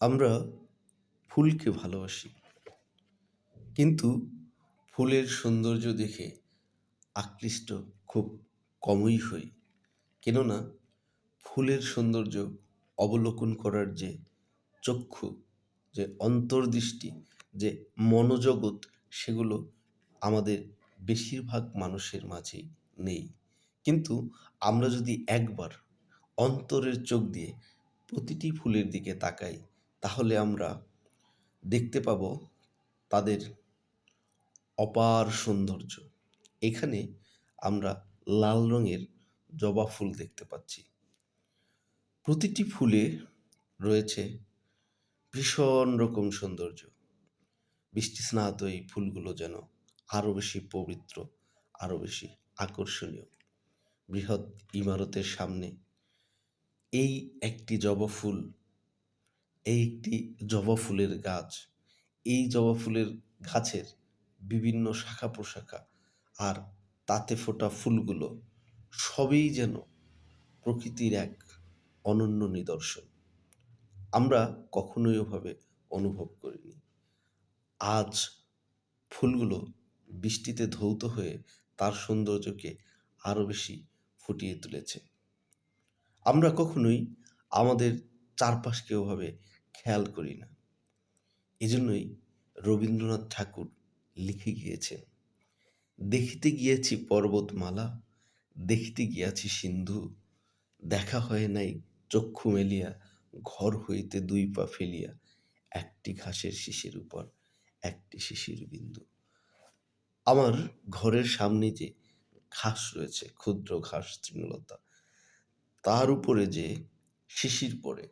আমরা ফুলকে ভালোবাসি। কিন্তু ফুলের সৌন্দর্য দেখে আকৃষ্ট খুব কমই হই। কেননা ফুলের সৌন্দর্য অবলোকন করার যে চক্ষু, যে অন্তর্দৃষ্টি, যে মনোজগৎ, সেগুলো আমাদের বেশিরভাগ মানুষের মাঝেই নেই। কিন্তু আমরা যদি একবার অন্তরের চোখ দিয়ে প্রতিটি ফুলের দিকে তাকাই তাহলে আমরা দেখতে পাব তাদের অপার সৌন্দর্য। এখানে আমরা লাল রঙের জবা ফুল দেখতে পাচ্ছি। প্রতিটি ফুলে রয়েছে ভীষণ রকম সৌন্দর্য। বৃষ্টি স্নাত এই ফুলগুলো যেন আরও বেশি পবিত্র, আরও বেশি আকর্ষণীয়। বৃহৎ ইমারতের সামনে এই একটি জবা ফুল এই একটি জবা ফুলের গাছ। এই জবা ফুলের গাছের বিভিন্ন শাখা প্রশাখা আর তাতে ফোটা ফুলগুলো সবই যেন প্রকৃতির এক অনন্য নিদর্শন। আমরা কখনোই ওভাবে অনুভব করিনি। আজ ফুলগুলো বৃষ্টিতে ধৌত হয়ে তার সৌন্দর্যকে আরও বেশি ফুটিয়ে তুলেছে। আমরা কখনোই আমাদের চারপাশকে ওভাবে খেয়াল করি না। এজন্যই রবীন্দ্রনাথ ঠাকুর লিখে গিয়েছেন, দেখিতে গিয়েছি পর্বতমালা, দেখিতে গিয়াছি সিন্ধু, দেখা হয় নাই চক্ষু মেলিয়া, ঘর হইতে দুই পা ফেলিয়া, একটি ঘাসের শিশির উপর একটি শিশির বিন্দু। আমার ঘরের সামনে যে ঘাস রয়েছে, ক্ষুদ্র ঘাস, তৃণলতা, তার উপরে যে শিশির পড়ে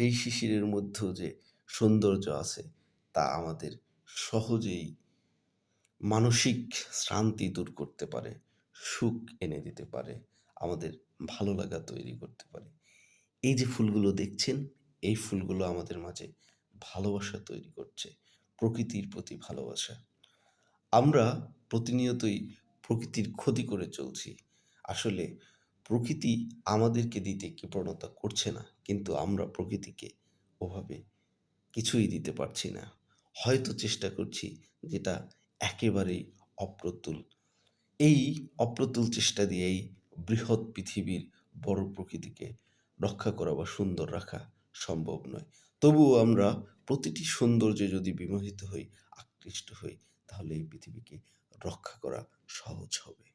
সেই শিশিরের মধ্যেও যে সৌন্দর্য আছে, তা আমাদের সহজেই মানসিক শ্রান্তি দূর করতে পারে, সুখ এনে দিতে পারে, আমাদের ভালো লাগা তৈরি করতে পারে। এই যে ফুলগুলো দেখছেন, এই ফুলগুলো আমাদের মাঝে ভালোবাসা তৈরি করছে, প্রকৃতির প্রতি ভালোবাসা। আমরা প্রতিনিয়তই প্রকৃতির ক্ষতি করে চলছি। আসলে প্রকৃতি আমাদেরকে দিতে কৃপণতা করছে না, কিন্তু আমরা প্রকৃতিকে ওভাবে কিছুই দিতে পারছি না। হয়তো চেষ্টা করছি যেটা একেবারেই অপ্রতুল। এই অপ্রতুল চেষ্টা দিয়েই বৃহৎ পৃথিবীর বড় প্রকৃতিকে রক্ষা করা বা সুন্দর রাখা সম্ভব নয়। তবুও আমরা প্রতিটি সৌন্দর্যে যদি বিমোহিত হই, আকৃষ্ট হই, তাহলে এই পৃথিবীকে রক্ষা করা সহজ হবে।